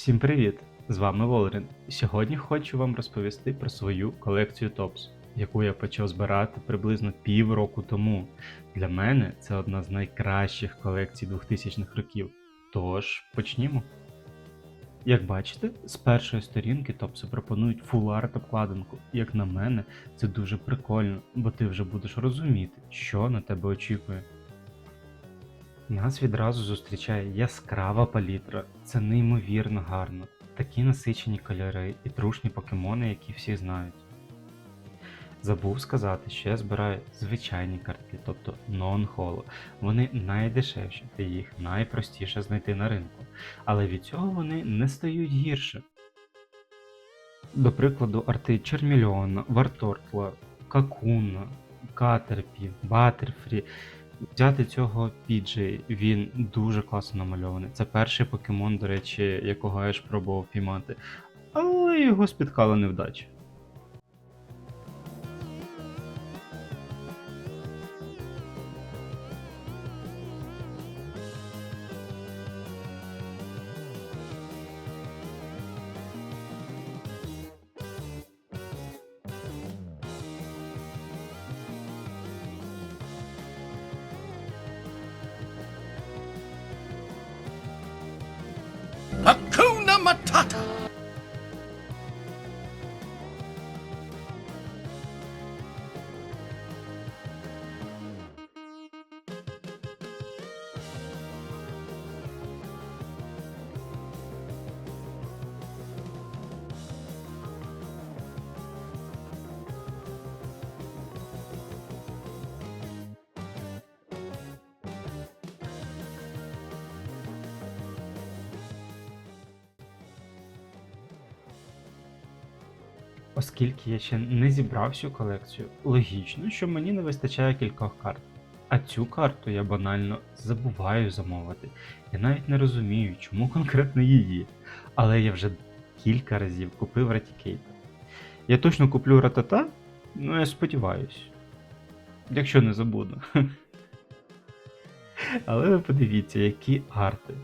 Всім привіт! З вами Волрин. Сьогодні хочу вам розповісти про свою колекцію Топс, яку я почав збирати приблизно півроку тому. Для мене це одна з найкращих колекцій 2000-х років. Тож почнімо. Як бачите, з першої сторінки Топси пропонують фул-арт обкладинку. Як на мене, це дуже прикольно, бо ти вже будеш розуміти, що на тебе очікує. Нас відразу зустрічає яскрава палітра. Це неймовірно гарно. Такі насичені кольори і трушні покемони, які всі знають. Забув сказати, що я збираю звичайні картки, тобто нон-холо. Вони найдешевші та їх найпростіше знайти на ринку, але від цього вони не стають гірше. До прикладу, арти Чермільона, Вартортла, Какуна, Катерпі, Батерфрі. Взяти цього Піджей, він дуже класно намальований. Це перший покемон, до речі, якого я ж пробував піймати, але його спіткала невдача. Matata. Оскільки я ще не зібрав всю колекцію, логічно, що мені не вистачає кількох карт. А цю карту я банально забуваю замовити. Я навіть не розумію, чому конкретно її. Але я вже кілька разів купив Ратікейта. Я точно куплю Ратата, ну я сподіваюсь. Якщо не забуду. Але ви подивіться, які арти.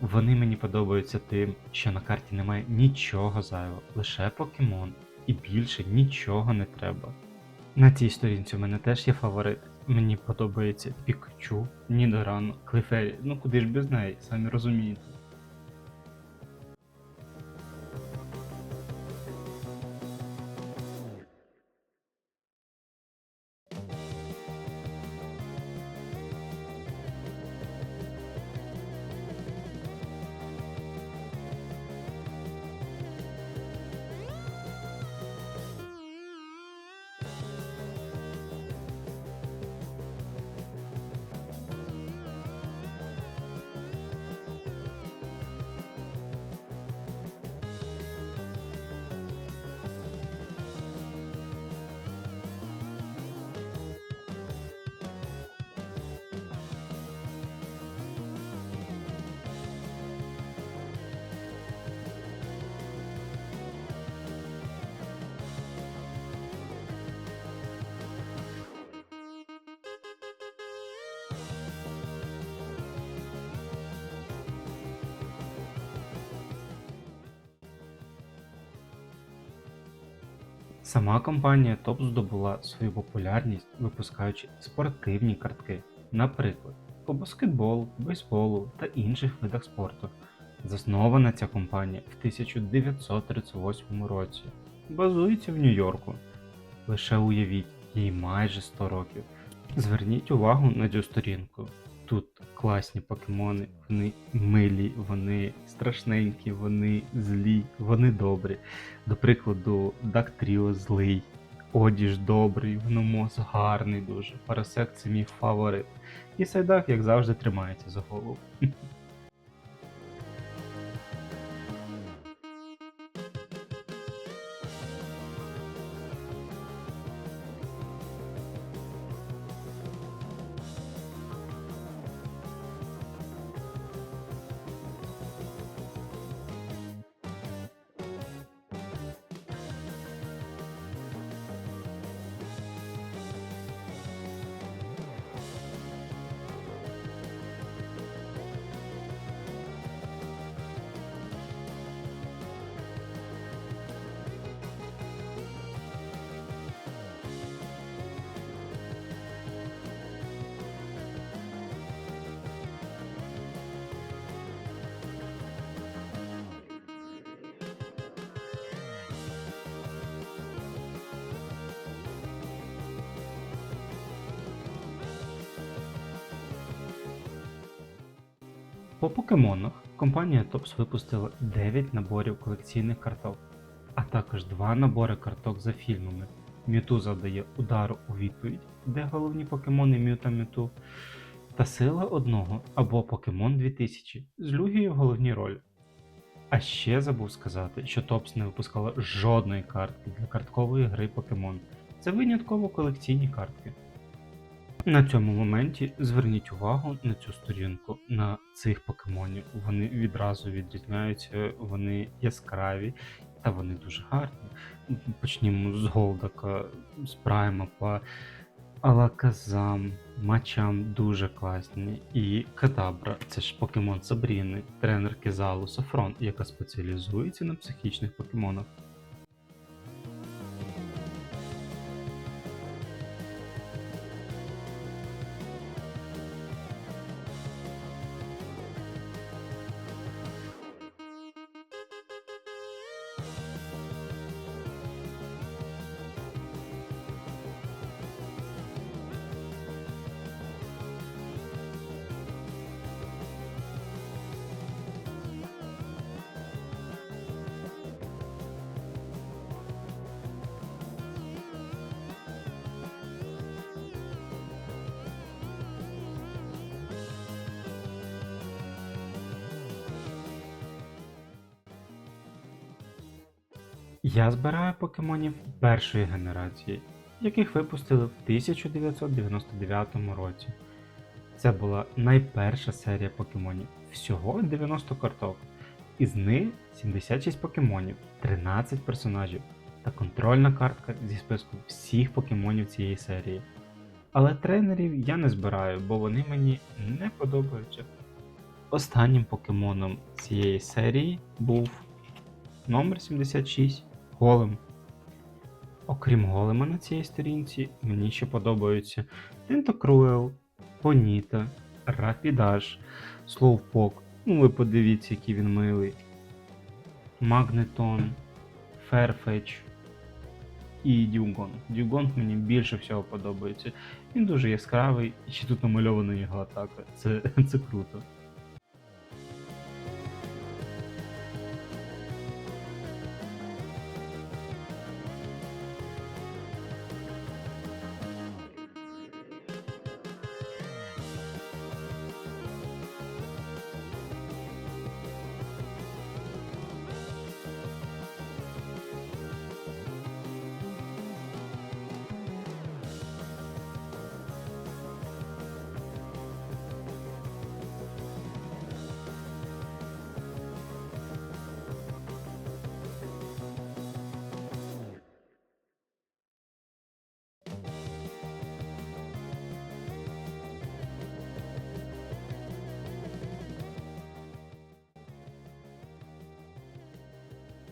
Вони мені подобаються тим, що на карті немає нічого зайвого, лише покемон, і більше нічого не треба. На цій сторінці в мене теж є фаворит. Мені подобається Пікачу, Нідоран, Клефері. Ну куди ж без неї, самі розумієте. Сама компанія Top здобула свою популярність, випускаючи спортивні картки, наприклад, по баскетболу, бейсболу та інших видах спорту. Заснована ця компанія в 1938 році. Базується в Нью-Йорку. Лише уявіть, їй майже 100 років. Зверніть увагу на цю сторінку. Тут класні покемони, вони милі, вони страшненькі, вони злі, вони добрі. До прикладу, Дактріо злий, Одіж добрий, Гномос гарний дуже, Парасек це мій фаворит. І Сайдак, як завжди, тримається за голову. По покемонах компанія Tops випустила 9 наборів колекційних карток, а також 2 набори карток за фільмами. Мюту завдає удару у відповідь, де головні покемони Мю та Мюту, та сила одного або Покемон 2000 з Люгією в головній ролі. А ще забув сказати, що Топс не випускала жодної картки для карткової гри Покемон. Це винятково колекційні картки. На цьому моменті зверніть увагу на цю сторінку, на цих покемонів. Вони відразу відрізняються, вони яскраві та вони дуже гарні. Почнімо з Голдака, з Праймапа, Алаказам, Мачам дуже класні. І Катабра це ж покемон Сабріни, тренерки залу Сафрон, яка спеціалізується на психічних покемонах. Я збираю покемонів першої генерації, яких випустили в 1999 році. Це була найперша серія покемонів, всього 90 карток. Із них 76 покемонів, 13 персонажів та контрольна картка зі списку всіх покемонів цієї серії. Але тренерів я не збираю, бо вони мені не подобаються. Останнім покемоном цієї серії був номер 76 Голем. Окрім голема на цій сторінці, мені ще подобаються Тентокруел, Поніта, Рапідаж, Слоупок. Ну ви подивіться, який він милий. Магнетон, Ферфетч і Дюгон. Дюгон мені більше всього подобається. Він дуже яскравий, і ще тут намальована його атака. Це, це круто.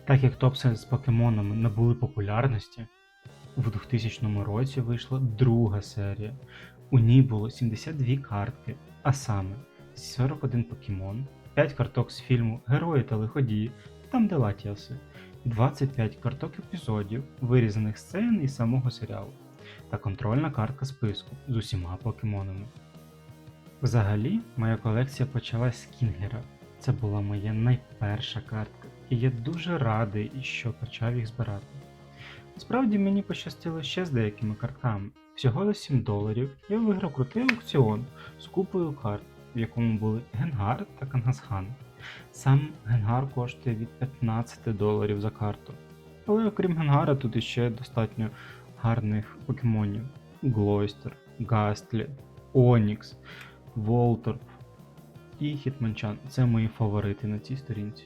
Так як топси з покемонами набули популярності, в 2000 році вийшла друга серія. У ній було 72 картки, а саме 41 покемон, 5 карток з фільму Герої та лиходії, там де Латіаси, 25 карток епізодів, вирізаних сцен із самого серіалу, та контрольна картка списку з усіма покемонами. Взагалі, моя колекція почалась з Кінгера. Це була моя найперша картка, і я дуже радий, що почав їх збирати. Насправді мені пощастило ще з деякими картками. Всього за 7 доларів я виграв крутий аукціон з купою карт, в якому були Генгар та Кангасхан. Сам Генгар коштує від 15 доларів за карту. Але окрім Генгара, тут іще достатньо гарних покемонів: Глойстер, Гастлі, Онікс, Волторп і Хітманчан. Це мої фаворити на цій сторінці.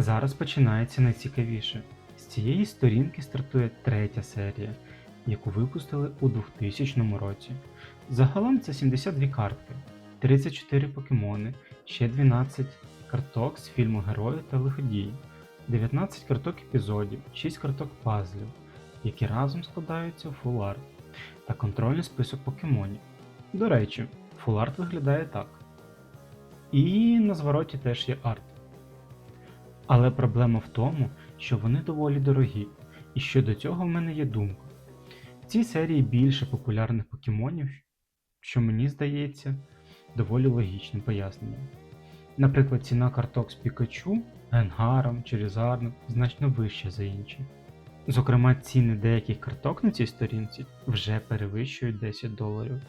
Зараз починається найцікавіше. З цієї сторінки стартує третя серія, яку випустили у 2000 році. Загалом це 72 картки, 34 покемони, ще 12 карток з фільму Герої та лиходії, 19 карток епізодів, 6 карток пазлів, які разом складаються в фуларт, та контрольний список покемонів. До речі, фуларт виглядає так. І на звороті теж є арт. Але проблема в тому, що вони доволі дорогі, і щодо цього в мене є думка. В цій серії більше популярних покемонів, що мені здається доволі логічним поясненням. Наприклад, ціна карток з Пікачу, Генгаром, Черезардом значно вища за інші. Зокрема, ціни деяких карток на цій сторінці вже перевищують 10 доларів.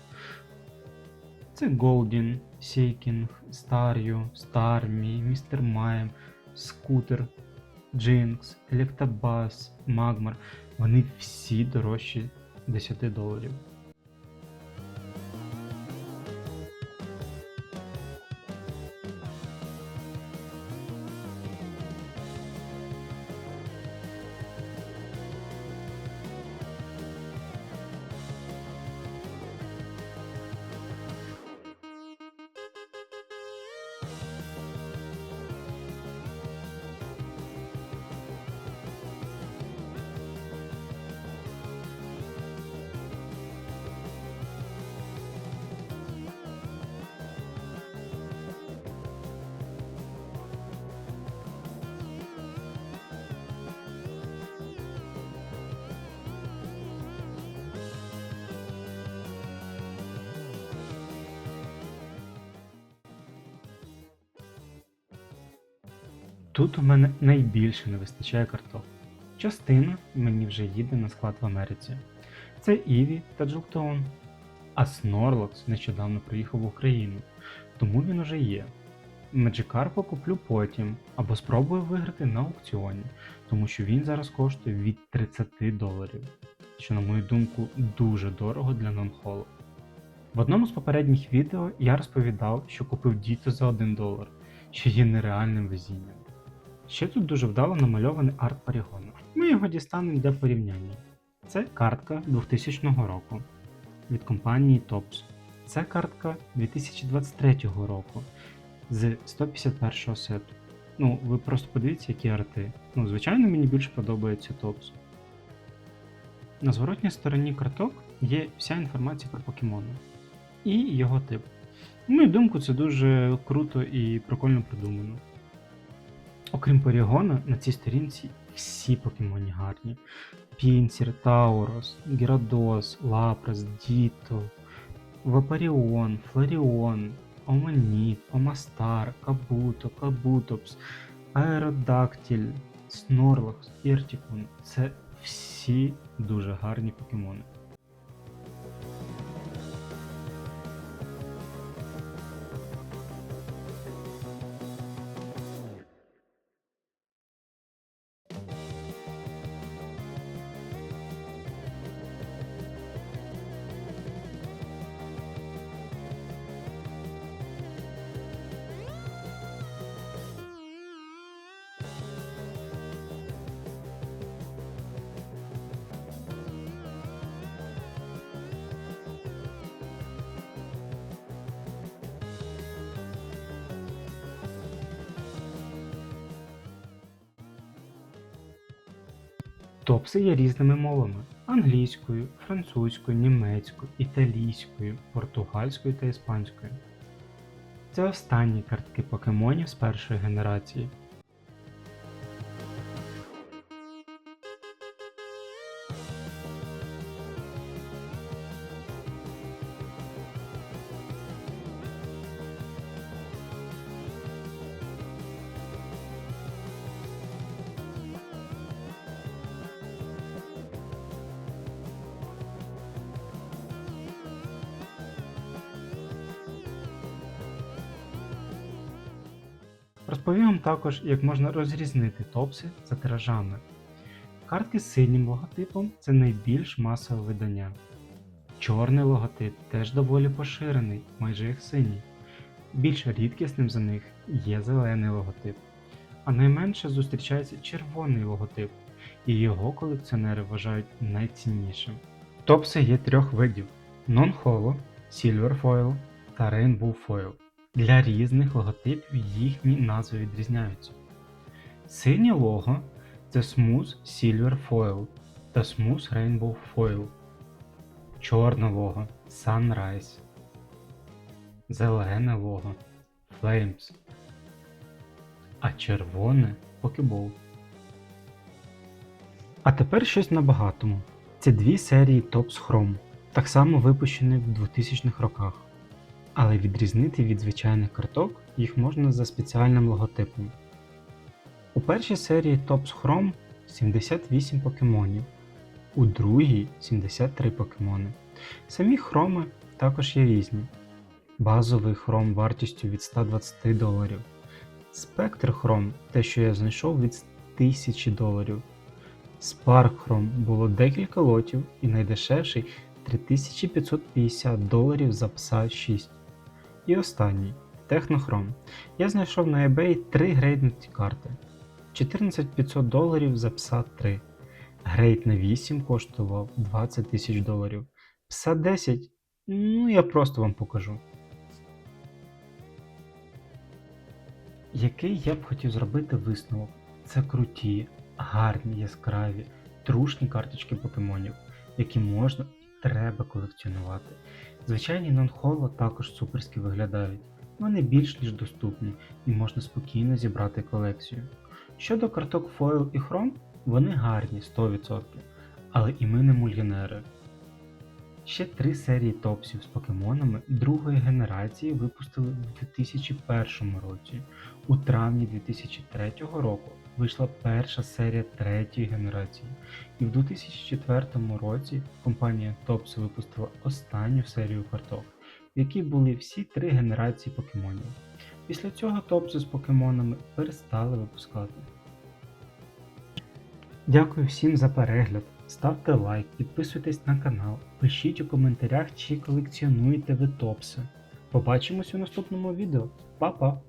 Це Голдін, Сейкінг, Стар'ю, Стармі, Містер Майм, Скутер, Джинкс, Електабас, Магмар. Вони всі дорожчі 10 доларів. Тут у мене найбільше не вистачає карток. Частина мені вже їде на склад в Америці. Це Іві та Джилтон. А Снорлокс нещодавно приїхав в Україну, тому він уже є. Меджикарпа куплю потім або спробую виграти на аукціоні, тому що він зараз коштує від 30 доларів, що, на мою думку, дуже дорого для нонхолу. В одному з попередніх відео я розповідав, що купив діто за 1 долар, що є нереальним везінням. Ще тут дуже вдало намальований арт Парігону. Ми його дістанемо для порівняння. Це картка 2000 року від компанії Tops. Це картка 2023 року з 151 сету. Ну, ви просто подивіться, які арти. Ну, звичайно, мені більше подобається Tops. На зворотній стороні карток є вся інформація про покемони і його тип. На мою думку, це дуже круто і прикольно придумано. Окрім Порігона, на цій сторінці всі покемоні гарні. Пінсір, Таурос, Гірадос, Лапрас, Діто, Вапаріон, Фларіон, Оманіт, Омастар, Кабуто, Кабутопс, Аеродактіль, Снорлокс, Іртікун. Це всі дуже гарні покемони. Топси є різними мовами: англійською, французькою, німецькою, італійською, португальською та іспанською. Це останні картки покемонів з першої генерації. Розповім вам також, як можна розрізнити топси за тиражами. Картки з синім логотипом це найбільш масове видання. Чорний логотип теж доволі поширений, майже як синій. Більш рідкісним за них є зелений логотип. а найменше зустрічається червоний логотип, і його колекціонери вважають найціннішим. Топси є трьох видів: Non-Holo, Silver Foil та Rainbow Foil. Для різних логотипів їхні назви відрізняються. Синє лого це Smooth Silver Foil та Smooth Rainbow Foil. Чорне лого Sunrise. Зелене лого Flames. А червоне Pokeball. А тепер щось на багатому. Це дві серії Tops Chrome, так само випущені в 2000-х роках. Але відрізнити від звичайних карток їх можна за спеціальним логотипом. У першій серії Tops Chrome 78 покемонів, у другій 73 покемони. Самі хроми також є різні. Базовий хром вартістю від 120 доларів. Спектр хром, те, що я знайшов від 1000 доларів. Spark Chrome було декілька лотів і найдешевший 3550 доларів за пса 6. І останній Технохром. Я знайшов на eBay 3 грейднуті карти. 14500 доларів за пса 3. Грейд на 8 коштував 20 тисяч доларів. Пса 10. Ну, я просто вам покажу. Який я б хотів зробити висновок? Це круті, гарні, яскраві, трушні карточки покемонів, які можна і треба колекціонувати. Звичайні нон-холо також суперськи виглядають, вони більш ніж доступні і можна спокійно зібрати колекцію. Щодо карток Foil і Chrome, вони гарні 100%, але і ми не мульйонери. Ще три серії топсів з покемонами другої генерації випустили в 2001 році. У травні 2003 року вийшла перша серія третьої генерації, і в 2004 році компанія Tops випустила останню серію карток, в якій були всі три генерації покемонів. Після цього топси з покемонами перестали випускати. Дякую всім за перегляд. Ставте лайк, підписуйтесь на канал, пишіть у коментарях, чи колекціонуєте ви топси. Побачимось у наступному відео. Па-па!